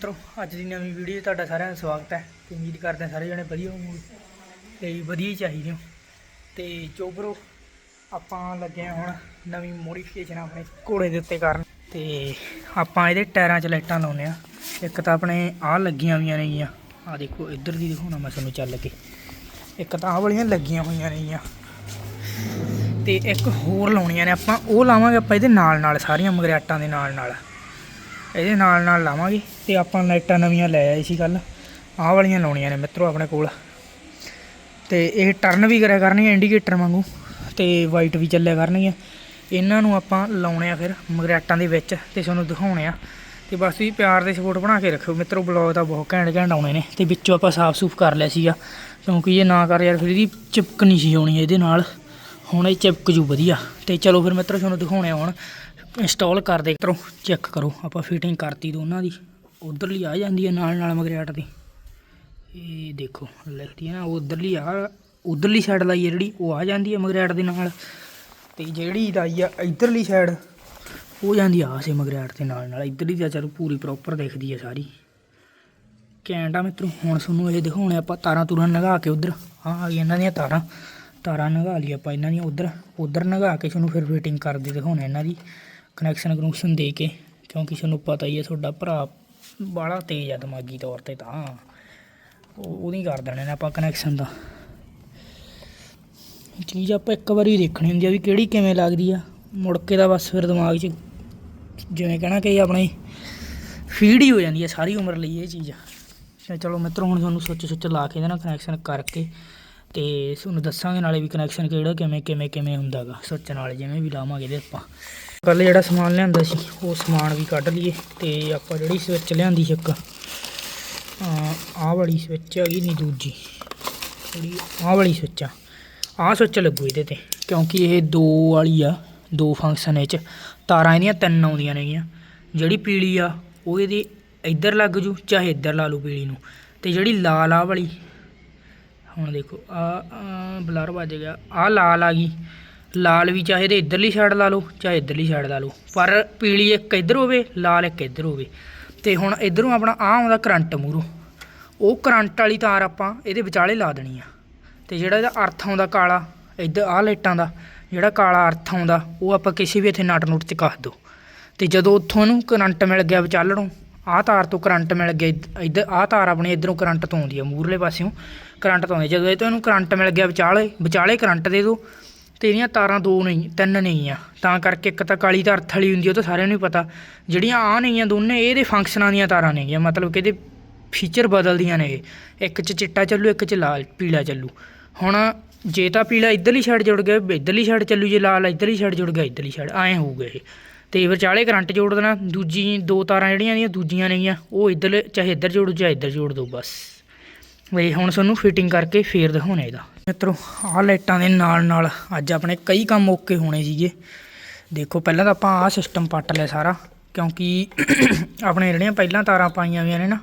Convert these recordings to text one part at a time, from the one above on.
ਮਿੱਤਰੋ, ਅੱਜ ਦੀ ਨਵੀਂ ਵੀਡੀਓ 'ਚ ਤੁਹਾਡਾ ਸਾਰਿਆਂ ਦਾ ਸਵਾਗਤ ਹੈ। ਤੇ ਉਮੀਦ ਕਰਦੇ ਹਾਂ ਸਾਰੇ ਜਣੇ ਵਧੀਆ ਹੋਵੋਗੇ ਤੇ ਵਧੀਆ ਹੀ ਚਾਹੀਦੇ ਹੋ। ਤੇ ਚੋਬਰੋ ਆਪਾਂ ਲੱਗੇ ਹਾਂ ਹੁਣ ਨਵੀਂ ਮੋਡੀਫਿਕੇਸ਼ਨ ਆਪਣੇ ਘੋੜੇ ਦੇ ਉੱਤੇ ਕਰਨ। ਤੇ ਆਪਾਂ ਇਹਦੇ ਟਾਇਰਾਂ 'ਚ ਲਾਈਟਾਂ ਲਾਉਨੇ ਆ ਇੱਕ ਤਾਂ ਆਪਣੇ ਆਹ ਲੱਗੀਆਂ ਹੋਈਆਂ ਨੇਗੀਆਂ। ਆਹ ਦੇਖੋ, ਇੱਧਰ ਦੀ ਦਿਖਾਉਣਾ ਮੈਂ ਤੁਹਾਨੂੰ ਚੱਲ ਕੇ। ਇੱਕ ਤਾਂ ਆਹ ਵਾਲੀਆਂ ਲੱਗੀਆਂ ਹੋਈਆਂ ਨੇਗੀਆਂ। ਤੇ ਇੱਕ ਹੋਰ ਲਾਉਣੀਆਂ ਨੇ ਆਪਾਂ। ਉਹ ਲਾਵਾਂਗੇ ਆਪਾਂ ਇਹਦੇ ਨਾਲ ਨਾਲ ਸਾਰੀਆਂ ਮਗਰਿਆਟਾਂ ਦੇ ਨਾਲ ਨਾਲ ਇਹਦੇ ਨਾਲ ਨਾਲ ਲਾਵਾਂਗੇ ਤੇ ਆਪਾਂ ਲਾਈਟਾਂ ਨਵੀਆਂ ਲੈ ਆਏ ਸੀ ਕੱਲ ਆਹ ਵਾਲੀਆਂ ਲਾਉਣੀਆਂ ਨੇ ਮਿੱਤਰੋ ਆਪਣੇ ਕੋਲ। ਤੇ ਇਹ ਟਰਨ ਵੀ ਕਰਿਆ ਕਰਨਗੀਆਂ ਇੰਡੀਕੇਟਰ ਵਾਂਗੂ, ਤੇ ਵਾਈਟ ਵੀ ਚੱਲਿਆ ਕਰਨਗੀਆਂ। ਇਹਨਾਂ ਨੂੰ ਆਪਾਂ ਲਾਉਣੇ ਆ ਫਿਰ ਮਗਰੈਟਾਂ ਦੇ ਵਿੱਚ ਤੇ ਤੁਹਾਨੂੰ ਦਿਖਾਉਣੇ ਆ। ਤੇ ਬਸ ਤੁਸੀਂ ਪਿਆਰ ਦੇ ਸਪੋਰਟ ਬਣਾ ਕੇ ਰੱਖਿਓ। ਮਿੱਤਰੋ ਬਲੌਗ ਤਾਂ ਬਹੁਤ ਘੈਂਟ ਘੈਂਟ ਆਉਣੇ ਨੇ ਤੇ ਵਿੱਚੋਂ ਆਪਾਂ ਸਾਫ਼ ਸੂਫ ਕਰ ਲਿਆ ਸੀਗਾ। ਕਿਉਂਕਿ ਇਹ ਨਾ ਕਰ ਯਾਰ, ਫਿਰ ਇਹਦੀ ਚਿਪਕ ਨਹੀਂ ਸੀ ਆਉਣੀ ਇਹਦੇ ਨਾਲ। ਹੁਣ ਇਹ ਚਿਪਕ ਜੂ ਵਧੀਆ। ਤੇ ਚਲੋ ਫਿਰ ਮਿੱਤਰੋ, ਤੁਹਾਨੂੰ ਦਿਖਾਉਣੇ ਆ ਹੁਣ। ਇੰਸਟਾਲ ਕਰਦੇ ਦੇ ਚੈੱਕ ਕਰੋ, ਆਪਾਂ ਫਿਟਿੰਗ ਕਰਤੀ ਦੋਨਾਂ ਦੀ, ਉਧਰਲੀ ਆ ਜਾਂਦੀ ਹੈ ਨਾਲ ਨਾਲ ਮਗਰਿਆਟ ਦੀ ਇਹ ਦੇਖੋ ਲਿਖਦੀ ਹੈ ਨਾ ਉਧਰਲੀ ਆ, ਉਧਰਲੀ ਸਾਈਡ ਲਾਈ ਹੈ ਜਿਹੜੀ, ਉਹ ਆ ਜਾਂਦੀ ਹੈ ਮਗਰਿਆਟ ਦੇ ਨਾਲ। ਤੇ ਜਿਹੜੀ ਲਾਈ ਆ ਇਧਰਲੀ ਸਾਈਡ ਉਹ ਜਾਂਦੀ ਆ ਸੇ ਮਗਰਿਆਟ ਦੇ ਨਾਲ ਨਾਲ। ਇਧਰਲੀ ਤਾਂ ਚਲੋ ਪੂਰੀ ਪ੍ਰੋਪਰ ਦਿਖਦੀ ਹੈ ਸਾਰੀ। ਘੈਂਟ ਆ ਮਿੱਤਰੋ, ਹੁਣ ਤੁਹਾਨੂੰ ਇਹ ਦਿਖਾਉਣੇ ਆਪਾਂ ਤਾਰਾਂ ਤੁਰਾਂ ਨਗਾ ਕੇ ਉਧਰ। ਆ ਆ ਇਹਨਾਂ ਦੀਆਂ ਤਾਰਾਂ। ਤਾਰਾਂ ਨਗਾ ਲਈ ਆਪਾਂ ਇਹਨਾਂ ਦੀਆਂ ਉਧਰ। ਉਧਰ ਨਗਾ ਕੇ ਤੁਹਾਨੂੰ ਫਿਰ ਫਿਟਿੰਗ ਕਰਦੇ ਦਿਖਾਉਣੇ ਇਹਨਾਂ ਦੀ। ਕਨੈਕਸ਼ਨ ਕਨੈਕਸ਼ਨ ਦੇ ਕੇ, ਕਿਉਂਕਿ ਤੁਹਾਨੂੰ ਪਤਾ ਹੀ ਹੈ ਤੁਹਾਡਾ ਭਰਾ ਬਾਹਲਾ ਤੇਜ਼ ਆ ਦਿਮਾਗੀ ਤੌਰ ਤੇ ਤਾਂ। ਉਹ ਉਹਦੀ ਕਰ ਦੇਣੇ ਨੇ ਆਪਾਂ ਕਨੈਕਸ਼ਨ ਦਾ। ਚੀਜ਼ ਆਪਾਂ ਇੱਕ ਵਾਰੀ ਦੇਖਣੀ ਹੁੰਦੀ ਆ ਵੀ ਕਿਹੜੀ ਕਿਵੇਂ ਲੱਗਦੀ ਆ। ਮੁੜ ਕੇ ਦਾ ਬਸ ਫਿਰ ਦਿਮਾਗ 'ਚ ਜਿਵੇਂ ਕਹਿਣਾ ਕਿ ਆਪਣੇ ਫੀਡ ਹੀ ਹੋ ਜਾਂਦੀ ਹੈ ਸਾਰੀ ਉਮਰ ਲਈ ਇਹ ਚੀਜ਼। ਚਲੋ ਮਿੱਤਰੋ, ਹੁਣ ਤੁਹਾਨੂੰ ਸੁੱਚ ਸੁੱਚ ਲਾ ਕੇ ਇਹਦੇ ਨਾਲ ਕਨੈਕਸ਼ਨ ਕਰਕੇ ਤੇ ਤੁਹਾਨੂੰ ਦੱਸਾਂਗੇ ਨਾਲੇ ਵੀ ਕਨੈਕਸ਼ਨ ਕਿਹੜਾ ਕਿਵੇਂ ਕਿਵੇਂ ਕਿਵੇਂ ਹੁੰਦਾਗਾ ਸੁੱਚ ਨਾਲ ਜਿਵੇਂ ਵੀ ਲਾਵਾਂਗੇ ਇਹਦੇ ਆਪਾਂ। ਕੱਲ ਜਿਹੜਾ ਸਮਾਨ ਲਿਆਂਦਾ ਸੀ, ਉਹ ਸਮਾਨ ਵੀ ਕੱਢ ਲਈਏ ਤੇ ਆਪਾਂ ਜਿਹੜੀ ਸਵਿੱਚ ਲਿਆਂਦੀ ਸੀ ਇੱਕ ਆਹ ਵਾਲੀ ਸਵਿੱਚ ਹੈਗੀ ਨਹੀਂ ਦੂਜੀ, ਜਿਹੜੀ ਆਹ ਵਾਲੀ ਸਵਿੱਚ ਆ, ਆਹ ਸਵਿੱਚ ਲੱਗੂ ਇਹਦੇ ਤੇ, ਕਿਉਂਕਿ ਇਹ ਦੋ ਵਾਲੀ ਆ, ਦੋ ਫੰਕਸ਼ਨ ਇਹ ਚ, ਤਾਰਾਂ ਇਹਦੀਆਂ ਤਿੰਨ ਆਉਂਦੀਆਂ ਨੇਗੀਆਂ, ਜਿਹੜੀ ਪੀਲੀ ਆ, ਉਹ ਇਹਦੀ ਇੱਧਰ ਲੱਗ ਜੂ, ਚਾਹੇ ਇੱਧਰ ਲਾ ਲਓ ਪੀਲੀ ਨੂੰ, ਤੇ ਜਿਹੜੀ ਲਾਲ ਆ ਵਾਲੀ, ਹੁਣ ਦੇਖੋ ਆ ਬਲਰ ਵੱਜ ਗਿਆ ਆ ਲਾਲ ਆ ਗਈ ਲਾਲ ਵੀ ਚਾਹੇ ਤੇ ਇੱਧਰਲੀ ਸਾਈਡ ਲਾ ਲਓ, ਚਾਹੇ ਇੱਧਰਲੀ ਸਾਈਡ ਲਾ ਲਓ। ਪਰ ਪੀਲੀ ਇੱਕ ਇੱਧਰ ਹੋਵੇ, ਲਾਲ ਇੱਕ ਇੱਧਰ ਹੋਵੇ। ਤੇ ਹੁਣ ਇੱਧਰੋਂ ਆਪਣਾ ਆ ਆਉਂਦਾ ਕਰੰਟ ਮੂਰੋਂ ਉਹ ਕਰੰਟ ਵਾਲੀ ਤਾਰ ਆਪਾਂ ਇਹਦੇ ਵਿਚਾਲੇ ਲਾ ਦੇਣੀ ਆ। ਤੇ ਜਿਹੜਾ ਇਹਦਾ ਅਰਥ ਆਉਂਦਾ ਕਾਲਾ, ਇੱਧਰ ਆਹ ਲਾਈਟਾਂ ਦਾ, ਜਿਹੜਾ ਕਾਲਾ ਅਰਥ ਆਉਂਦਾ, ਉਹ ਆਪਾਂ ਕਿਸੇ ਵੀ ਇੱਥੇ ਨਟ ਨੁੱਟ 'ਚ ਕੱਸ ਦੋ। ਤੇ ਜਦੋਂ ਉੱਥੋਂ ਇਹਨੂੰ ਕਰੰਟ ਮਿਲ ਗਿਆ ਵਿਚਾਲਣੋਂ, ਆਹ ਤਾਰ ਤੋਂ ਕਰੰਟ ਮਿਲ ਗਿਆ ਇੱਧਰ, ਆਹ ਤਾਰ ਆਪਣੀ ਇੱਧਰੋਂ ਕਰੰਟ ਤੋਂ ਆਉਂਦੀ ਆ ਮੂਰਲੇ ਪਾਸਿਓਂ। ਕਰੰਟ ਤੋਂ ਆਉਂਦੀ ਜਦੋਂ ਇਹ ਤੋਂ ਇਹਨੂੰ ਕਰੰਟ ਮਿਲ ਗਿਆ ਵਿਚਾਲੇ ਵਿਚਾਲੇ ਕਰੰਟ ਦੇ ਦਿਓ ਤੇ ਇਹਦੀਆਂ ਤਾਰਾਂ ਦੋ ਨਹੀਂ, ਤਿੰਨ ਨਹੀਂ ਆ। ਤਾਂ ਕਰਕੇ ਇੱਕ ਤਾਂ ਕਾਲੀ ਤਾਰ ਵਾਲੀ ਹੁੰਦੀ ਉਹ ਤਾਂ ਸਾਰਿਆਂ ਨੂੰ ਹੀ ਪਤਾ। ਜਿਹੜੀਆਂ ਆ ਨਹੀਂ ਆ ਦੋਨੇ ਇਹਦੇ ਫੰਕਸ਼ਨਾਂ ਦੀਆਂ ਤਾਰਾਂ ਨੇਗੀਆਂ। ਮਤਲਬ ਕਿ ਇਹਦੇ ਫੀਚਰ ਬਦਲਦੀਆਂ ਨੇ ਇਹ ਇੱਕ 'ਚ ਚਿੱਟਾ ਚੱਲੂ, ਇੱਕ 'ਚ ਲਾਲ, ਪੀਲਾ ਚੱਲੂ। ਹੁਣ ਜੇ ਤਾਂ ਪੀਲਾ ਇੱਧਰਲੀ ਸਾਈਡ ਜੁੜ ਗਿਆ, ਇੱਧਰਲੀ ਸਾਈਡ ਚੱਲੂ, ਜੇ ਲਾਲ ਇੱਧਰਲੀ ਸਾਈਡ ਜੁੜ ਗਿਆ, ਇੱਧਰਲੀ ਸਾਈਡ ਐਂ ਹੋਊਗਾ ਇਹ। ਤੇ ਵਿਚਾਲੇ ਕਰੰਟ ਜੋੜ ਦੇਣਾ, ਦੂਜੀ ਦੋ ਤਾਰਾਂ ਜਿਹੜੀਆਂ ਦੀਆਂ ਦੂਜੀਆਂ ਨੇਗੀਆਂ, ਉਹ ਇੱਧਰ ਚਾਹੇ ਇੱਧਰ ਜੋੜੋ, ਚਾਹੇ ਇੱਧਰ ਜੋੜ ਦਿਓ ਬਸ। ਵੇ ਹੁਣ ਤੁਹਾਨੂੰ ਫਿਟਿੰਗ ਕਰਕੇ ਫੇਰ ਦਿਖਾਉਣੇ ਇਹਦਾ। ਮਿੱਤਰੋ, ਆਹ ਲਾਈਟਾਂ ਦੇ ਨਾਲ ਨਾਲ ਅੱਜ ਆਪਣੇ ਕਈ ਕੰਮ ਓਕੇ ਹੋਣੇ ਸੀਗੇ। ਦੇਖੋ, ਪਹਿਲਾਂ ਤਾਂ ਆਪਾਂ ਆਹ ਸਿਸਟਮ ਪੱਟ ਲਿਆ ਸਾਰਾ, ਕਿਉਂਕਿ ਆਪਣੇ ਜਿਹੜੀਆਂ ਪਹਿਲਾਂ ਤਾਰਾਂ ਪਾਈਆਂ ਹੋਈਆਂ ਨੇ ਨਾ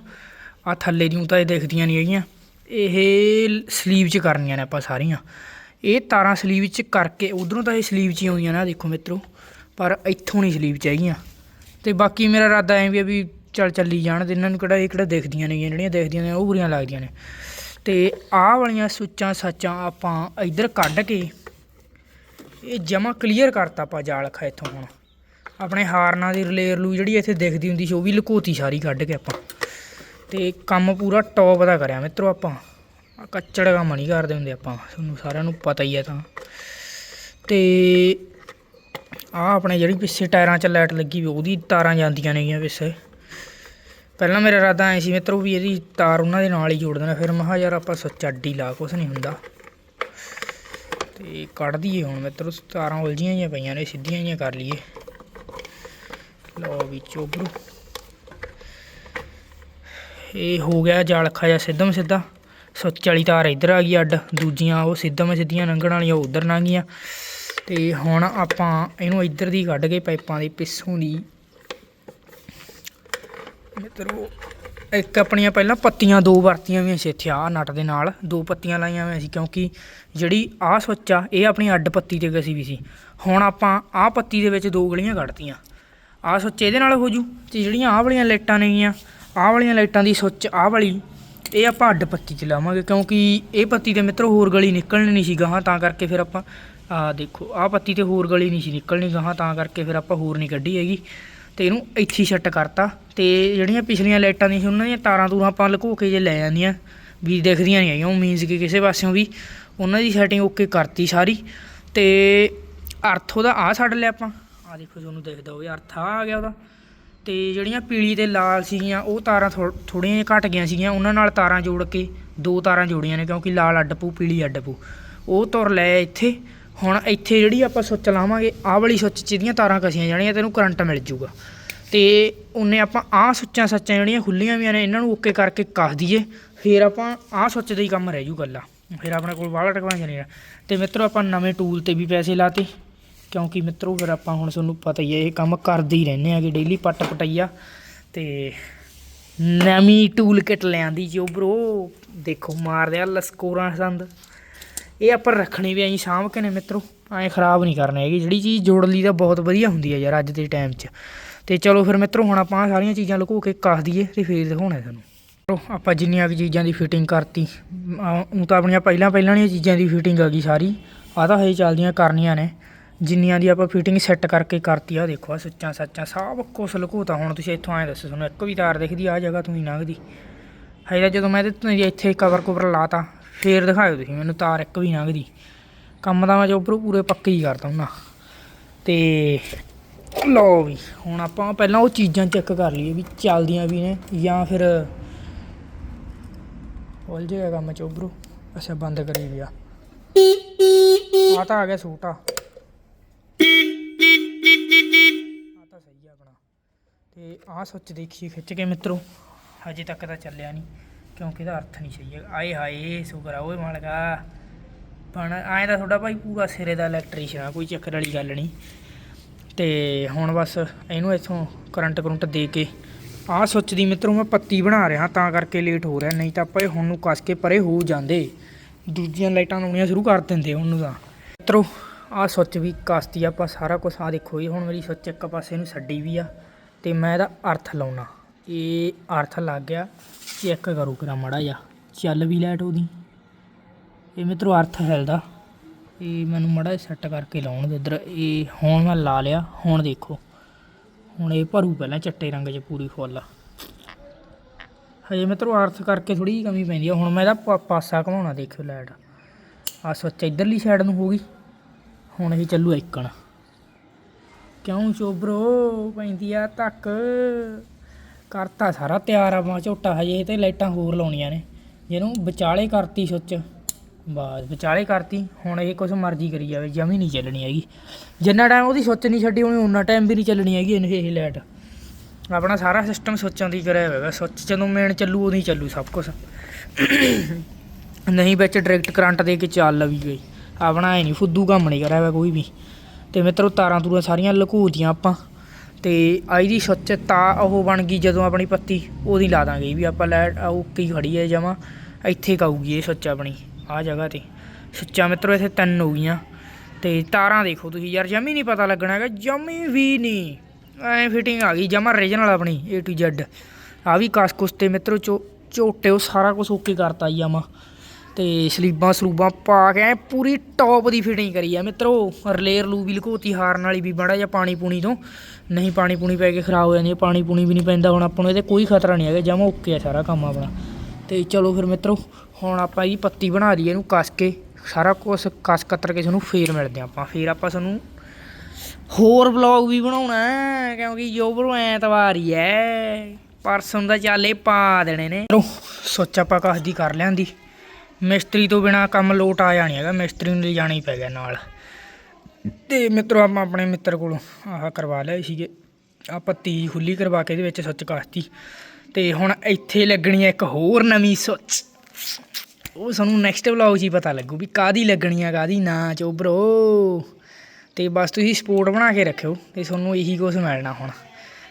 ਆ ਥੱਲੇ ਦੀਆਂ ਤਾਂ ਇਹ ਦਿਖਦੀਆਂ ਨਹੀਂ ਹੈਗੀਆਂ। ਇਹ ਸਲੀਵ 'ਚ ਕਰਨੀਆਂ ਨੇ ਆਪਾਂ ਸਾਰੀਆਂ। ਇਹ ਤਾਰਾਂ ਸਲੀਵ 'ਚ ਕਰਕੇ, ਉਧਰੋਂ ਤਾਂ ਇਹ ਸਲੀਵ 'ਚ ਹੀ ਆਉਂਦੀਆਂ ਨਾ ਦੇਖੋ ਮਿੱਤਰੋ, ਪਰ ਇੱਥੋਂ ਨਹੀਂ ਸਲੀਵ 'ਚ ਹੈਗੀਆਂ। ਤੇ ਬਾਕੀ ਮੇਰਾ ਇਰਾਦਾ ਐਂ ਵੀ ਆ ਵੀ ਚੱਲ ਚੱਲੀ ਜਾਣ, ਤੇ ਇਹਨਾਂ ਨੂੰ ਕਿਹੜਾ, ਇਹ ਕਿਹੜਾ ਦੇਖਦੀਆਂ ਨੇ ਜਿਹੜੀਆਂ ਦੇਖਦੀਆਂ ਨੇ, ਉਹ ਬੁਰੀਆਂ ਲੱਗਦੀਆਂ ਨੇ। ਤੇ ਆਹ ਵਾਲੀਆਂ ਸੁੱਚਾਂ ਸੱਚਾਂ ਆਪਾਂ ਇੱਧਰ ਕੱਢ ਕੇ ਇਹ ਜਮਾ ਕਲੀਅਰ ਕਰਤਾ ਆਪਾਂ ਜਾਲ ਖਾ ਇੱਥੋਂ ਹੁਣ। ਆਪਣੇ ਹਾਰਨਾਂ ਦੀ ਰਲੇਰ ਲੂ ਜਿਹੜੀ ਇੱਥੇ ਦਿਖਦੀ ਹੁੰਦੀ ਸੀ, ਉਹ ਵੀ ਲਕੋਤੀ ਸਾਰੀ ਕੱਢ ਕੇ ਆਪਾਂ। ਤੇ ਕੰਮ ਪੂਰਾ ਟੌਪ ਦਾ ਕਰਿਆ ਮਿੱਤਰੋ ਆਪਾਂ। ਕੱਚੜ ਕੰਮ ਨਹੀਂ ਕਰਦੇ ਹੁੰਦੇ ਆਪਾਂ, ਤੁਹਾਨੂੰ ਸਾਰਿਆਂ ਨੂੰ ਪਤਾ ਹੀ ਹੈ ਤਾਂ। ਤੇ ਆ ਆਪਣੇ ਜਿਹੜੀ ਪਿੱਛੇ ਟਾਇਰਾਂ 'ਚ ਲਾਈਟ ਲੱਗੀ ਵੀ ਉਹਦੀ ਤਾਰਾਂ ਜਾਂਦੀਆਂ ਨੇਗੀਆਂ ਪਿੱਛੇ। ਪਹਿਲਾਂ ਮੇਰਾ ਇਰਾਦਾ ਐ ਸੀ ਮਿੱਤਰੋ ਵੀ ਇਹਦੀ ਤਾਰ ਉਹਨਾਂ ਦੇ ਨਾਲ ਹੀ ਜੋੜ ਦੇਣਾ, ਫਿਰ ਮੈਂ ਕਿਹਾ ਯਾਰ ਆਪਾਂ ਸੁੱਚ ਅੱਡੀ ਲਾ, ਕੁਛ ਨਹੀਂ ਹੁੰਦਾ। ਤੇ ਕੱਢ ਦਈਏ ਹੁਣ ਮਿੱਤਰੋ ਤਾਰਾਂ ਉਲਝੀਆਂ ਜਿਹੀਆਂ ਪਈਆਂ ਨੇ, ਸਿੱਧੀਆਂ ਜਿਹੀਆਂ ਕਰ ਲਈਏ। ਲਓ ਵੀ ਚੋਬਰੂ। ਇਹ ਹੋ ਗਿਆ ਜਾਲਖਾ ਜਾਂ ਸਿੱਧਮ ਸਿੱਧਾ। ਸੁੱਚ ਵਾਲੀ ਤਾਰ ਇੱਧਰ ਆ ਗਈ ਅੱਡ, ਦੂਜੀਆਂ ਉਹ ਸਿੱਧਮ ਸਿੱਧੀਆਂ ਲੰਘਣ ਵਾਲੀਆਂ ਉਧਰ ਲੰਘੀਆਂ ਤੇ ਹੁਣ ਆਪਾਂ ਇਹਨੂੰ ਇੱਧਰ ਦੀ ਕੱਢ ਕੇ ਪਾਈਪਾਂ ਦੀ ਪਿੱਛੋਂ ਦੀ ਮਿੱਤਰੋ ਇੱਕ ਆਪਣੀਆਂ ਪਹਿਲਾਂ ਪੱਤੀਆਂ ਦੋ ਵਰਤੀਆਂ ਵੀ ਸੀ ਇੱਥੇ, ਆਹ ਨਟ ਦੇ ਨਾਲ ਦੋ ਪੱਤੀਆਂ ਲਾਈਆਂ ਹੋਈਆਂ ਸੀ, ਕਿਉਂਕਿ ਜਿਹੜੀ ਆਹ ਸੁੱਚ ਆ, ਇਹ ਆਪਣੀ ਅੱਡ ਪੱਤੀ ਤੇ ਕਸੀ ਵੀ ਸੀ। ਹੁਣ ਆਪਾਂ ਆਹ ਪੱਤੀ ਦੇ ਵਿੱਚ ਦੋ ਗਲੀਆਂ ਕੱਢਤੀਆਂ। ਆਹ ਸੁੱਚ ਇਹਦੇ ਨਾਲ ਹੋ ਜੂ, ਤੇ ਜਿਹੜੀਆਂ ਆਹ ਵਾਲੀਆਂ ਲਾਈਟਾਂ ਨੇਗੀਆਂ ਆਹ ਵਾਲੀਆਂ ਲਾਈਟਾਂ ਦੀ ਸੁੱਚ ਆਹ ਵਾਲੀ, ਇਹ ਆਪਾਂ ਅੱਡ ਪੱਤੀ ਚ ਲਾਵਾਂਗੇ, ਕਿਉਂਕਿ ਇਹ ਪੱਤੀ ਤੇ ਮਿੱਤਰੋ ਹੋਰ ਗਲੀ ਨਿਕਲਣੀ ਨਹੀਂ ਸੀ ਗਾਹਾਂ, ਤਾਂ ਕਰਕੇ ਫਿਰ ਆਪਾਂ ਆ ਦੇਖੋ, ਆਹ ਪੱਤੀ ਤੇ ਹੋਰ ਗਲੀ ਨਹੀਂ ਸੀ ਨਿਕਲਣੀ ਗਾਹਾਂ, ਤਾਂ ਕਰਕੇ ਫਿਰ ਆਪਾਂ ਹੋਰ ਨਹੀਂ ਕੱਢੀ ਹੈਗੀ। ਤੇ ਇਹਨੂੰ ਇੱਥੇ ਸੈੱਟ ਕਰਤਾ। ਤੇ ਜਿਹੜੀਆਂ ਪਿਛਲੀਆਂ ਲਾਈਟਾਂ ਦੀ ਸੀ, ਉਹਨਾਂ ਦੀਆਂ ਤਾਰਾਂ ਤੂਰਾਂ ਆਪਾਂ ਲੁਕੋ ਕੇ ਜੇ ਲੈ ਜਾਂਦੀਆਂ ਵੀ ਦਿਖਦੀਆਂ ਨਹੀਂ ਹੈਗੀਆਂ, ਉਹ ਮੀਨਸ ਕਿ ਕਿਸੇ ਪਾਸਿਓਂ ਵੀ। ਉਹਨਾਂ ਦੀ ਸੈਟਿੰਗ ਓਕੇ ਕਰਤੀ ਸਾਰੀ। ਤੇ ਅਰਥ ਉਹਦਾ ਆ ਛੱਡ ਲਿਆ ਆਪਾਂ। ਆ ਦੇਖੋ ਤੁਹਾਨੂੰ ਦਿਖਦਾ ਹੋਵੇ, ਅਰਥ ਆਹ ਆ ਗਿਆ ਉਹਦਾ। ਤੇ ਜਿਹੜੀਆਂ ਪੀਲੀ ਤੇ ਲਾਲ ਸੀਗੀਆਂ, ਉਹ ਤਾਰਾਂ ਥੋੜੀਆਂ ਜਿਹੀਆਂ ਘਟ ਗਈਆਂ ਸੀਗੀਆਂ। ਉਹਨਾਂ ਨਾਲ ਤਾਰਾਂ ਜੋੜ ਕੇ ਦੋ ਤਾਰਾਂ ਜੋੜੀਆਂ ਨੇ, ਕਿਉਂਕਿ ਲਾਲ ਅੱਡ ਪੂ ਪੀਲੀ ਅੱਡ ਪੂ ਉਹ ਤੁਰ ਲੈ ਇੱਥੇ। ਹੁਣ ਇੱਥੇ ਜਿਹੜੀ ਆਪਾਂ ਸੁੱਚ ਲਾਵਾਂਗੇ, ਆਹ ਵਾਲੀ ਸੁੱਚ 'ਚ ਇਹਦੀਆਂ ਤਾਰਾਂ ਕਸੀਆਂ ਜਾਣੀਆਂ, ਤੈਨੂੰ ਕਰੰਟ ਮਿਲ ਜੂਗਾ। ਤੇ ਉਹਨੇ ਆਪਾਂ ਆਹ ਸੁੱਚਾਂ ਸੱਚਾਂ ਜਿਹੜੀਆਂ ਖੁੱਲੀਆਂ ਵੀਆਂ ਨੇ, ਇਹਨਾਂ ਨੂੰ ਓਕੇ ਕਰਕੇ ਕੱਸ ਦਈਏ, ਫਿਰ ਆਪਾਂ ਆਹ ਸੁੱਚ ਦਾ ਹੀ ਕੰਮ ਰਹਿ ਜੂ ਗੱਲਾ ਫਿਰ ਆਪਣੇ ਕੋਲ ਵਾਲਾ ਟਕਵਾ ਜਾਣੀ ਤੇ ਮਿੱਤਰੋ, ਆਪਾਂ ਨਵੇਂ ਟੂਲ ਤੇ ਵੀ ਪੈਸੇ ਲਾਤੇ, ਕਿਉਂਕਿ ਮਿੱਤਰੋ, ਫਿਰ ਆਪਾਂ ਹੁਣ ਤੁਹਾਨੂੰ ਪਤਾ ਹੀ ਹੈ, ਇਹ ਕੰਮ ਕਰਦੇ ਹੀ ਰਹਿੰਦੇ ਆਗੇ ਡੇਲੀ ਪੱਟ ਪਟਈਆ। ਤੇ ਨਵੀਂ ਟੂਲ ਕਿਟ ਲਿਆਂਦੀ ਜੋ ਬ్రో ਦੇਖੋ, ਮਾਰਦੇ ਆ ਲਸਕੋਰਾਂ ਸੰਦ। ਇਹ ਆਪਾਂ ਰੱਖਣੀ ਵੀ ਐਂ ਸਾਂਭ ਕੇ ਨੇ ਮਿੱਤਰੋ, ਐਂ ਖਰਾਬ ਨਹੀਂ ਕਰਨੇ ਹੈਗੀ। ਜਿਹੜੀ ਚੀਜ਼ ਜੋੜ ਲਈ ਤਾਂ ਬਹੁਤ ਵਧੀਆ ਹੁੰਦੀ ਹੈ ਯਾਰ ਅੱਜ ਦੇ ਟਾਈਮ 'ਚ। ਤੇ ਚਲੋ ਫਿਰ ਮਿੱਤਰੋ, ਹੁਣ ਆਪਾਂ ਸਾਰੀਆਂ ਚੀਜ਼ਾਂ ਲੁਕੋ ਕੇ ਕੱਸ ਦਈਏ ਤੇ ਫੇਰ ਦਿਖਾਉਣਾ ਤੁਹਾਨੂੰ। ਚਲੋ, ਆਪਾਂ ਜਿੰਨੀਆਂ ਵੀ ਚੀਜ਼ਾਂ ਦੀ ਫਿਟਿੰਗ ਕਰਤੀ ਉਹ ਤਾਂ ਆਪਣੀਆਂ ਪਹਿਲਾਂ ਪਹਿਲਾਂ ਵਾਲੀਆਂ ਚੀਜ਼ਾਂ ਦੀ ਫਿਟਿੰਗ ਆ ਗਈ ਸਾਰੀ। ਆਹ ਤਾਂ ਹਜੇ ਚੱਲਦੀਆਂ ਕਰਨੀਆਂ ਨੇ। ਜਿੰਨੀਆਂ ਦੀ ਆਪਾਂ ਫਿਟਿੰਗ ਸੈੱਟ ਕਰਕੇ ਕਰਤੀ ਆ ਦੇਖੋ ਆ ਸੱਚਾਂ ਸੱਚਾਂ ਸਭ ਕੁਛ ਲੁਕੋਤਾ। ਹੁਣ ਤੁਸੀਂ ਇੱਥੋਂ ਆਏ ਦੱਸੋ, ਤੁਹਾਨੂੰ ਇੱਕ ਵੀ ਤਾਰ ਦਿਖਦੀ ਆ ਜਗ੍ਹਾ ਤੋਂ ਹੀ ਲੰਘਦੀ। ਹਜੇ ਤਾਂ ਜਦੋਂ ਮੈਂ ਇਹਦੇ ਇੱਥੇ ਕਵਰ ਕੁਵਰ ਲਾਤਾ ਫੇਰ ਦਿਖਾਇਓ ਤੁਸੀਂ, ਮੈਨੂੰ ਤਾਰ ਇੱਕ ਵੀ ਲੰਘਦੀ ਕੰਮ ਤਾਂ ਮੈਂ ਜੋ ਉੱਪਰੋਂ ਪੂਰੇ ਪੱਕੇ ਹੀ ਕਰਦਾ ਹੁੰਦਾ ਤੇ ਲਓ ਵੀ, ਹੁਣ ਆਪਾਂ ਪਹਿਲਾਂ ਉਹ ਚੀਜ਼ਾਂ ਚੈੱਕ ਕਰ ਲਈਏ ਵੀ ਚੱਲਦੀਆਂ ਵੀ ਨੇ ਜਾਂ ਫਿਰ ਉਲਝ ਗਿਆ ਕੰਮ ਚੋਬਰੋ ਅੱਛਾ, ਬੰਦ ਕਰੀ ਗਿਆ ਆ। ਤਾਂ ਆ ਗਿਆ ਸੂਟ ਆ। ਤਾਂ ਸਹੀ ਆ ਆਪਣਾ। ਤੇ ਆਹ ਸੁੱਚ ਦੇਖੀਏ ਖਿੱਚ ਕੇ ਮਿੱਤਰੋ, ਹਜੇ ਤੱਕ ਤਾਂ ਚੱਲਿਆ ਨਹੀਂ। ਕਿਉਂਕਿ ਇਹਦਾ ਅਰਥ ਨਹੀਂ ਸਹੀ ਹੈ ਆਏ ਹਾਏ, ਸ਼ੁਕਰ ਆ ਓਏ ਮਾਲਕਾ ਬਣ ਐਂ ਦਾ ਤੁਹਾਡਾ ਭਾਈ ਪੂਰਾ ਸਿਰੇ ਦਾ ਇਲੈਕਟ੍ਰੀਸ਼ੀਅਨ ਆ, ਕੋਈ ਚੱਕਰ ਵਾਲੀ ਗੱਲ ਨਹੀਂ। ਤੇ ਹੁਣ ਬਸ ਇਹਨੂੰ ਇੱਥੋਂ ਕਰੰਟ ਕਰੰਟ ਦੇ ਕੇ ਆਹ ਸੁੱਚ ਦੀ ਮਿੱਤਰੋ ਮੈਂ ਪੱਤੀ ਬਣਾ ਰਿਹਾ ਤਾਂ ਕਰਕੇ ਲੇਟ ਹੋ ਰਿਹਾ, ਨਹੀਂ ਤਾਂ ਆਪਾਂ ਇਹ ਹੁਣ ਨੂੰ ਕੱਸ ਕੇ ਪਰੇ ਹੋ ਜਾਂਦੇ। ਦੂਜੀਆਂ ਲਾਈਟਾਂ ਲਾਉਣੀਆਂ ਸ਼ੁਰੂ ਕਰ ਦਿੰਦੇ ਉਹਨੂੰ ਤਾਂ। ਮਿੱਤਰੋ, ਆਹ ਸੁੱਚ ਵੀ ਕਸਤੀ ਆਪਾਂ ਸਾਰਾ ਕੁਝ ਆ ਦੇਖੋ ਇਹ ਹੁਣ ਮੇਰੀ ਸੁੱਚ ਇੱਕ ਪਾਸੇ ਨੂੰ ਛੱਡੀ ਵੀ ਆ, ਤੇ ਮੈਂ ਇਹਦਾ ਅਰਥ ਲਾਉਣਾ। ਇਹ ਅਰਥ ਲੱਗ ਗਿਆ। ਚੈੱਕ ਕਰੋ ਕਰਾ ਮੜਾ ਜਾ ਚੱਲ ਵੀ ਲੈਟ ਉਹਦੀ। ਇਹ ਮਿੱਤਰੋ ਅਰਥ ਹਿਲਦਾ ਇਹ ਮੈਨੂੰ ਮੜਾ ਸੈੱਟ ਕਰਕੇ ਲਾਉਣ ਦੇ ਇੱਧਰ। ਇਹ ਹੁਣ ਮੈਂ ਲਾ ਲਿਆ। ਹੁਣ ਦੇਖੋ। ਹੁਣ ਇਹ ਭਰੂ ਪਹਿਲਾਂ ਚਿੱਟੇ ਰੰਗ 'ਚ ਪੂਰੀ ਫੁੱਲ ਹਜੇ ਮਿੱਤਰੋ ਅਰਥ ਕਰਕੇ ਥੋੜੀ ਜਿਹੀ ਕਮੀ ਪੈਂਦੀ ਆ। ਹੁਣ ਮੈਂ ਇਹਦਾ ਪਾਸਾ ਘਮਾਉਣਾ, ਦੇਖਿਓ ਲਾਈਟ ਆ ਸੁੱਚ ਇੱਧਰਲੀ ਸਾਈਡ ਨੂੰ ਹੋ ਗਈ ਹੁਣ ਇਹ ਚੱਲੂ ਇੱਕਣ। ਕਿਉਂ ਚੋਬਰੋ ਪੈਂਦੀ ਆ ਧੱਕ। ਕਰਤਾ ਸਾਰਾ, ਤਿਆਰ ਆ, ਮਾ ਝੋਟਾ ਹਜੇ ਤੇ ਲਾਈਟਾਂ ਹੋਰ ਲਾਉਣੀਆਂ ਨੇ। ਜਿਹਨੂੰ ਵਿਚਾਲੇ ਕਰਤੀ ਸੁੱਚ। ਬਾਸ, ਵਿਚਾਲੇ ਕਰਤੀ, ਹੁਣ ਇਹ ਕੁਛ ਮਰਜ਼ੀ ਕਰੀ ਜਾਵੇ, ਜਮੀ ਨਹੀਂ ਚੱਲਣੀ ਹੈਗੀ। ਜਿੰਨਾ ਟਾਈਮ ਉਹਦੀ ਸੁੱਚ ਨਹੀਂ ਛੱਡੀ ਹੋਣੀ ਉਨਾ ਟਾਈਮ ਵੀ ਨਹੀਂ ਚੱਲਣੀ ਹੈਗੀ, ਇਹਨੇ ਇਹ ਲਾਈਟ। ਆਪਣਾ ਸਾਰਾ ਸਿਸਟਮ ਸੁੱਚਾਂ ਦੀ ਕਰਿਆ ਹੋਇਆ ਸੋਚ ਜਦੋਂ ਮੇਨ ਚੱਲੂ ਉਦੋਂ ਹੀ ਚੱਲੂ ਸਭ ਕੁਝ ਨਹੀਂ ਵਿੱਚ ਡਾਇਰੈਕਟ ਕਰੰਟ ਦੇ ਕੇ ਚੱਲ ਲਵੀ ਗਈ। ਆਪਣਾ ਐ ਨਹੀਂ ਫੁੱਦੂ ਕੰਮ ਨਹੀਂ ਕਰਿਆ ਹੋਇਆ ਕੋਈ ਵੀ। ਤੇ ਮਿੱਤਰੋ, ਤਾਰਾਂ ਤੂਰਾਂ ਸਾਰੀਆਂ ਲਕੂਤੀਆਂ ਆਪਾਂ। ਤੇ ਆਈ ਦੀ ਸੁੱਚ ਤਾਂ ਉਹ ਬਣ ਗਈ ਜਦੋਂ ਆਪਣੀ ਪੱਤੀ ਉਹਦੀ ਲਾ ਦਾਂਗੇ ਵੀ ਆਪਾਂ ਲਾਈਟ ਓਕੇ ਹੀ ਖੜੀ ਹੈ ਜਮਾ, ਇੱਥੇ ਕਾਊਗੀ ਇਹ ਸੁੱਚ ਆਪਣੀ, ਆਹ ਜਗ੍ਹਾ ਤੇ। ਸੁੱਚਾ ਮਿੱਤਰੋ, ਇੱਥੇ ਤਿੰਨ ਹੋ ਗਈਆਂ। ਤੇ ਤਾਰਾਂ ਦੇਖੋ ਤੁਸੀਂ ਯਾਰ, ਜਮੀ ਨਹੀਂ ਪਤਾ ਲੱਗਣਾ ਹੈਗਾ, ਜਮੀ ਵੀ ਨਹੀਂ। ਐ ਫਿਟਿੰਗ ਆ ਗਈ, ਜਮਾ ਰੀਜਨਲ ਆਪਣੀ, A to Z ਆ ਵੀ ਕਸ ਕੁਸ ਤੇ ਮਿੱਤਰੋ, ਚੋ, ਝੋਟੇ, ਉਹ ਸਾਰਾ ਕੁਝ ਓਕੇ ਕਰਤਾ ਜੀ ਆਮਾ ਤੇ ਸਲੀਬਾਂ ਸਲੂਬਾਂ ਪਾ ਕੇ ਐਂ ਪੂਰੀ ਟੌਪ ਦੀ ਫਿਟਿੰਗ ਕਰੀ ਆ। ਮਿੱਤਰੋ ਰਲੇਰ ਲੂ ਵੀ ਲਕੋਤੀ ਹਾਰਨ ਵਾਲੀ ਵੀ ਬੜਾ ਜਿਹਾ ਪਾਣੀ ਪੂਣੀ ਤੋਂ। ਨਹੀਂ ਪਾਣੀ ਪੂਣੀ ਪੈ ਕੇ ਖਰਾਬ ਹੋ ਜਾਂਦੀ ਹੈ ਪਾਣੀ ਪੂਣੀ ਵੀ ਨਹੀਂ ਪੈਂਦਾ। ਹੁਣ ਆਪਾਂ ਨੂੰ ਇਹਦੇ ਕੋਈ ਖਤਰਾ ਨਹੀਂ ਹੈਗਾ ਜਮਾ ਓਕੇ ਆ ਸਾਰਾ ਕੰਮ ਆਪਣਾ। ਤੇ ਚਲੋ ਫਿਰ ਮਿੱਤਰੋ ਹੁਣ ਆਪਾਂ ਇਹ ਪੱਤੀ ਬਣਾ ਦਈਏ ਇਹਨੂੰ ਕੱਸ ਕੇ। ਸਾਰਾ ਕੁਝ ਕੱਸ ਕਤਰ ਕੇ ਤੁਹਾਨੂੰ ਫੇਰ ਮਿਲਦੇ ਆਪਾਂ। ਫੇਰ ਆਪਾਂ ਤੁਹਾਨੂੰ ਹੋਰ ਵਲੌਗ ਵੀ ਬਣਾਉਣਾ ਹੈ, ਕਿਉਂਕਿ ਜੋਬਰੋ ਐਤਵਾਰ ਹੀ ਹੈ। ਪਰਸੋਂ ਦਾ ਚਾਲੇ ਪਾ ਦੇਣੇ ਨੇ। ਚਲੋ ਸੋਚ ਆਪਾਂ ਕਸ ਕਰ ਲਿਆਂਦੀ। ਮਿਸਤਰੀ ਤੋਂ ਬਿਨਾ ਕੰਮ ਲੋਟ ਆ ਜਾਣੀ ਹੈਗਾ, ਮਿਸਤਰੀ ਨੂੰ ਲੈ ਜਾਣਾ ਹੀ ਪੈ ਗਿਆ ਨਾਲ। ਤੇ ਮਿੱਤਰੋ, ਆਪਾਂ ਆਪਣੇ ਮਿੱਤਰ ਕੋਲੋਂ ਆਹ ਕਰਵਾ ਲਿਆ ਸੀਗੇ। ਆ ਪੱਤੀ ਖੁੱਲੀ ਕਰਵਾ ਕੇ ਇਹਦੇ ਵਿੱਚ ਸੱਚ ਕਸਤੀ। ਤੇ ਹੁਣ ਇੱਥੇ ਲੱਗਣੀ ਹੈ ਇੱਕ ਹੋਰ ਨਵੀਂ ਸੁੱਚ। ਉਹ ਸਾਨੂੰ ਨੈਕਸਟ ਵਲੌਗ 'ਚ ਹੀ ਪਤਾ ਲੱਗੂ ਵੀ ਕਾਦੀ ਲੱਗਣੀ ਆ ਕਾਦੀ ਨਾ, ਚੋਬਰੋ। ਤੇ ਬਸ ਤੁਸੀਂ ਸਪੋਰਟ ਬਣਾ ਕੇ ਰੱਖਿਓ ਤੇ ਤੁਹਾਨੂੰ ਇਹੀ ਕੁਝ ਮਿਲਣਾ ਹੁਣ।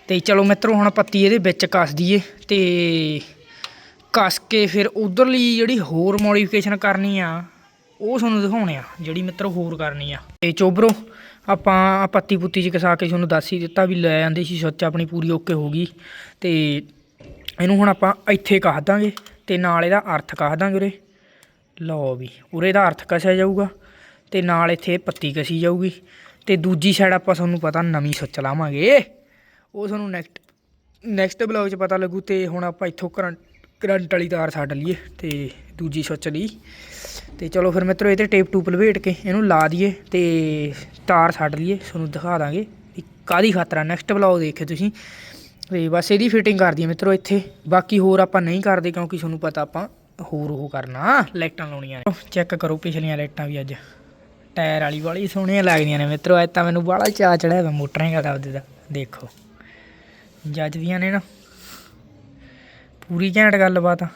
ਤੇ ਚਲੋ ਮਿੱਤਰੋ, ਹੁਣ ਪੱਤੀ ਇਹਦੇ ਵਿੱਚ ਕੱਸ ਦਈਏ ਤੇ ਕੱਸ ਕੇ ਫਿਰ ਉਧਰਲੀ ਜਿਹੜੀ ਹੋਰ ਮੋਡੀਫਿਕੇਸ਼ਨ ਕਰਨੀ ਆ, ਉਹ ਤੁਹਾਨੂੰ ਦਿਖਾਉਣੇ ਆ, ਜਿਹੜੀ ਮਿੱਤਰੋ ਹੋਰ ਕਰਨੀ ਆ। ਤੇ ਚੋਬਰੋ, ਆਪਾਂ ਪੱਤੀ ਪੁੱਤੀ ਚ ਕਸਾ ਕੇ ਤੁਹਾਨੂੰ ਦੱਸ ਹੀ ਦਿੱਤਾ ਵੀ ਲੈ ਆਂਦੇ ਸੀ, ਸੁੱਚ ਆਪਣੀ ਪੂਰੀ ਓਕੇ ਹੋ ਗਈ। ਤੇ ਇਹਨੂੰ ਹੁਣ ਆਪਾਂ ਇੱਥੇ ਕੱਸ ਦਾਂਗੇ ਤੇ ਨਾਲ ਇਹਦਾ ਅਰਥ ਕੱਸ ਦਾਂਗੇ ਉਰੇ। ਲਓ ਵੀ, ਉਰੇ ਦਾ ਅਰਥ ਕਸਿਆ ਜਾਊਗਾ ਤੇ ਨਾਲ ਇੱਥੇ ਪੱਤੀ ਕਸੀ ਜਾਊਗੀ। ਤੇ ਦੂਜੀ ਸਾਈਡ ਆਪਾਂ ਤੁਹਾਨੂੰ ਪਤਾ ਨਵੀਂ ਸੁੱਚ ਲਾਵਾਂਗੇ। ਉਹ ਤੁਹਾਨੂੰ ਨੈਕਸਟ ਨੈਕਸਟ ਬਲੌਗ 'ਚ ਪਤਾ ਲੱਗੂ ਤੇ ਹੁਣ ਆਪਾਂ ਇੱਥੋਂ ਕਰੰਟ ਕਰੰਟ ਵਾਲੀ ਤਾਰ ਛੱਡ ਲਈਏ ਤੇ ਦੂਜੀ ਸੁੱਚ ਲਈ। ਤੇ ਚਲੋ ਫਿਰ ਮਿੱਤਰੋ ਇਹਦੇ ਟੇਪ ਟੂਪ ਲਵੇਟ ਕੇ ਇਹਨੂੰ ਲਾ ਦਈਏ ਤੇ ਤਾਰ ਛੱਡ ਲਈਏ। ਤੁਹਾਨੂੰ ਦਿਖਾ ਦਾਂਗੇ ਵੀ ਕਾਦੀ ਖਾਤਰ ਨੈਕਸਟ ਬਲੌਗ ਦੇਖਿਓ ਤੁਸੀਂ। ਤੇ ਬਸ ਇਹਦੀ ਫਿਟਿੰਗ ਕਰ ਦਈਏ ਮਿੱਤਰੋ ਇੱਥੇ। ਬਾਕੀ ਹੋਰ ਆਪਾਂ ਨਹੀਂ ਕਰਦੇ ਕਿਉਂਕਿ ਤੁਹਾਨੂੰ ਪਤਾ ਆਪਾਂ ਹੋਰ ਉਹ ਕਰਨਾ, ਲਾਈਟਾਂ ਲਾਉਣੀਆਂ ਨੇ। ਚੈੱਕ ਕਰੋ ਪਿਛਲੀਆਂ ਲਾਈਟਾਂ ਵੀ ਅੱਜ। ਟਾਇਰ ਵਾਲੀ ਵਾਲੀ ਸੋਹਣੀਆਂ ਲੱਗਦੀਆਂ ਨੇ ਮਿੱਤਰੋ ਅੱਜ ਤਾਂ ਮੈਨੂੰ ਬਾਹਲਾ ਚਾਅ ਚੜਿਆ ਮੋਟਰਾਂ ਦਾ ਆਪਦੇ ਦਾ ਦੇਖੋ। ਜੱਜਦੀਆਂ ਨੇ ਨਾ। ਪੂਰੀ ਘੈਂਟ ਗੱਲਬਾਤ ਆ।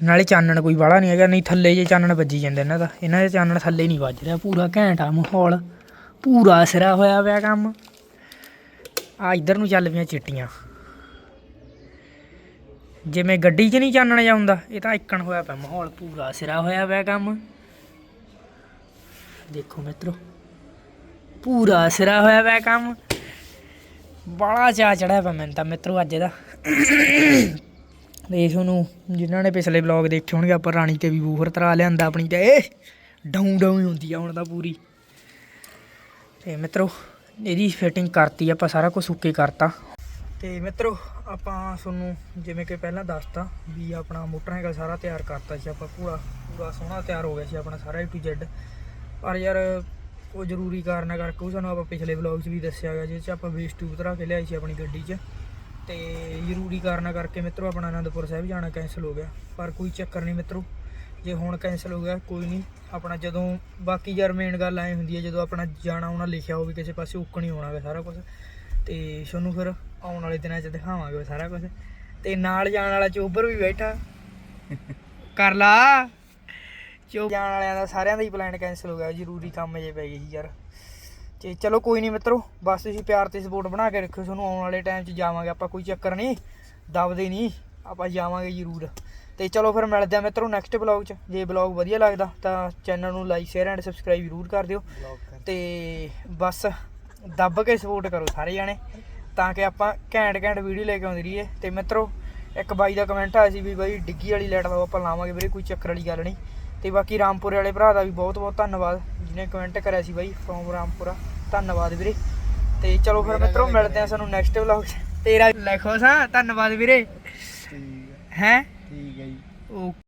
ਨਾਲੇ ਚਾਨਣ ਕੋਈ ਵਾਲਾ ਨਹੀਂ ਹੈਗਾ, ਨਹੀਂ ਥੱਲੇ ਜੇ ਚਾਨਣ ਵੱਜੀ ਜਾਂਦੇ ਇਹਨਾਂ ਦਾ। ਇਹਨਾਂ ਦੇ ਚਾਨਣ ਥੱਲੇ ਨਹੀਂ ਵੱਜ ਰਿਹਾ, ਪੂਰਾ ਘੈਂਟ ਆ ਮਾਹੌਲ। ਪੂਰਾ ਸਿਰਾ ਹੋਇਆ ਪਿਆ ਕੰਮ। ਆ ਇੱਧਰ ਨੂੰ ਚੱਲ ਪਈਆਂ ਚਿੱਟੀਆਂ। ਜਿਵੇਂ ਗੱਡੀ 'ਚ ਨਹੀਂ ਚਾਨਣ ਜਾਂਦਾ ਇਹ ਤਾਂ ਇੱਕਣ ਹੋਇਆ ਪਿਆ ਮਾਹੌਲ। ਪੂਰਾ ਸਿਰਾ ਹੋਇਆ ਪਿਆ ਕੰਮ। ਦੇਖੋ ਮਿੱਤਰੋ, ਪੂਰਾ ਸਿਰਾ ਹੋਇਆ ਪਿਆ ਕੰਮ। ਬੜਾ ਚਾਅ ਚੜਿਆ ਪਿਆ ਮੈਨੂੰ ਤਾਂ ਮਿੱਤਰੋ ਅੱਜ ਦਾ। ਤੇ ਤੁਹਾਨੂੰ ਜਿਨ੍ਹਾਂ ਨੇ ਪਿਛਲੇ ਵਲੌਗ ਦੇਖੇ ਹੋਣਗੇ, ਆਪਾਂ ਰਾਣੀ ਤੇ ਵੀ ਬੂਫਰ ਤਰਾ ਲਿਆਂਦਾ ਆਪਣੀ ਤੇ। ਇਹ ਡਾਊਂ ਡਾਊਂ ਹੀ ਹੁੰਦੀ ਆ ਹੁਣ ਤਾਂ ਪੂਰੀ। ਤੇ ਮਿੱਤਰੋ, ਇਹਦੀ ਫਿਟਿੰਗ ਕਰਤੀ ਆਪਾਂ, ਸਾਰਾ ਕੁਝ ਸੁੱਕੇ ਕਰਤਾ। ਤੇ ਮਿੱਤਰੋ, ਆਪਾਂ ਤੁਹਾਨੂੰ ਜਿਵੇਂ ਕਿ ਪਹਿਲਾਂ ਦੱਸਤਾ ਵੀ ਆਪਣਾ ਮੋਟਰਸਾਈਕਲ ਸਾਰਾ ਤਿਆਰ ਕਰਤਾ ਸੀ ਆਪਾਂ, ਪੂਰਾ ਪੂਰਾ ਸੋਹਣਾ ਤਿਆਰ ਹੋ ਗਿਆ ਸੀ ਆਪਣਾ ਸਾਰਾ A to Z ਪਰ ਯਾਰ ਉਹ ਜ਼ਰੂਰੀ ਕਾਰਨਾਂ ਕਰਕੇ ਉਹ ਸਾਨੂੰ ਆਪਾਂ ਪਿਛਲੇ ਵਲੌਗ 'ਚ ਵੀ ਦੱਸਿਆ ਗਿਆ ਜਿਸ 'ਚ ਆਪਾਂ ਵੇਸਟ ਟਿਊਬ ਧਰਾ ਕੇ ਲਿਆਈ ਸੀ ਆਪਣੀ ਗੱਡੀ 'ਚ। ਤੇ ਜ਼ਰੂਰੀ ਕਾਰਨਾਂ ਕਰਕੇ ਮਿੱਤਰੋ ਆਪਣਾ ਆਨੰਦਪੁਰ ਸਾਹਿਬ ਜਾਣਾ ਕੈਂਸਲ ਹੋ ਗਿਆ। ਪਰ ਕੋਈ ਚੱਕਰ ਨਹੀਂ ਮਿੱਤਰੋ, ਜੇ ਹੁਣ ਕੈਂਸਲ ਹੋ ਗਿਆ, ਕੋਈ ਨਹੀਂ। ਆਪਣਾ ਜਦੋਂ ਬਾਕੀ ਯਾਰ ਮੇਨ ਗੱਲ ਐ ਹੁੰਦੀ ਹੈ, ਜਦੋਂ ਆਪਣਾ ਜਾਣਾ ਆਉਣਾ ਲਿਖਿਆ ਹੋਵੇ ਕਿਸੇ ਪਾਸੇ, ਉੱਕ ਨਹੀਂ ਹੋਣਾ ਗਾ ਸਾਰਾ ਕੁਝ ਤੇ ਤੁਹਾਨੂੰ ਫਿਰ ਆਉਣ ਵਾਲੇ ਦਿਨਾਂ 'ਚ ਦਿਖਾਵਾਂਗੇ ਸਾਰਾ ਕੁਝ ਤੇ ਨਾਲ ਜਾਣ ਵਾਲਾ ਚੋਬਰ ਵੀ ਬੈਠਾ। ਕਰ ਲਾ। ਚੋ ਜਾਣ ਵਾਲਿਆਂ ਦਾ ਸਾਰਿਆਂ ਦਾ ਹੀ ਪਲਾਨ ਕੈਂਸਲ ਹੋ ਗਿਆ ਜ਼ਰੂਰੀ ਕੰਮ ਜੇ ਪੈ ਗਏ ਸੀ ਯਾਰ। ਤੇ ਚਲੋ ਕੋਈ ਨਹੀਂ ਮਿੱਤਰੋ ਬਸ ਤੁਸੀਂ ਪਿਆਰ ਤੇ ਸਪੋਰਟ ਬਣਾ ਕੇ ਰੱਖਿਓ ਤੁਹਾਨੂੰ ਆਉਣ ਵਾਲੇ ਟਾਈਮ 'ਚ ਜਾਵਾਂਗੇ ਆਪਾਂ ਕੋਈ ਚੱਕਰ ਨਹੀਂ ਦਬਦੇ ਨਹੀਂ ਆਪਾਂ ਜਾਵਾਂਗੇ ਜ਼ਰੂਰ। ਤੇ ਚਲੋ ਫਿਰ ਮਿਲਦੇ ਆ ਮਿੱਤਰੋ ਨੈਕਸਟ ਬਲੌਗ 'ਚ ਜੇ ਬਲੌਗ ਵਧੀਆ ਲੱਗਦਾ ਤਾਂ ਚੈਨਲ ਨੂੰ ਲਾਈਕ ਸ਼ੇਅਰ ਐਂਡ ਸਬਸਕ੍ਰਾਈਬ ਜ਼ਰੂਰ ਕਰ ਦਿਓ। ਤੇ ਬਸ ਦੱਬ ਕੇ ਸਪੋਰਟ ਕਰੋ ਸਾਰੇ ਜਾਣੇ ਤਾਂ ਕਿ ਆਪਾਂ ਘੈਂਟ ਘੈਂਟ ਵੀਡੀਓ ਲੈ ਕੇ ਆਉਂਦੇ ਰਹੀਏ। ਤੇ ਮਿੱਤਰੋ ਇੱਕ ਬਾਈ ਦਾ ਕਮੈਂਟ ਆਇਆ ਸੀ ਵੀ ਬਾਈ ਡਿੱਗੀ ਵਾਲੀ ਲਾਈਟ ਲਾਓ ਆਪਾਂ ਲਾਵਾਂਗੇ ਵੀਰੇ ਕੋਈ ਚੱਕਰ ਵਾਲੀ ਗੱਲ ਨਹੀਂ ਤੇ ਬਾਕੀ ਰਾਮਪੁਰੇ ਵਾਲੇ ਭਰਾ ਦਾ ਵੀ ਬਹੁਤ ਬਹੁਤ ਧੰਨਵਾਦ ਜਿਹਨੇ ਕਮੈਂਟ ਕਰਿਆ ਸੀ ਬਾਈ ਫਰੋਮ ਰਾਮਪੁਰਾ। ਧੰਨਵਾਦ ਵੀਰੇ। ਤੇ ਚਲੋ ਫਿਰ ਮਿੱਤਰੋ ਮਿਲਦੇ ਆ ਸਾਨੂੰ ਨੈਕਸਟ ਵਲੌਗ ਤੇਰਾ ਲਿਖੋ ਸਾਂ ਧੰਨਵਾਦ ਵੀਰੇ। ਠੀਕ ਹੈ? ਠੀਕ ਹੈ ਜੀ। ਓਕੇ।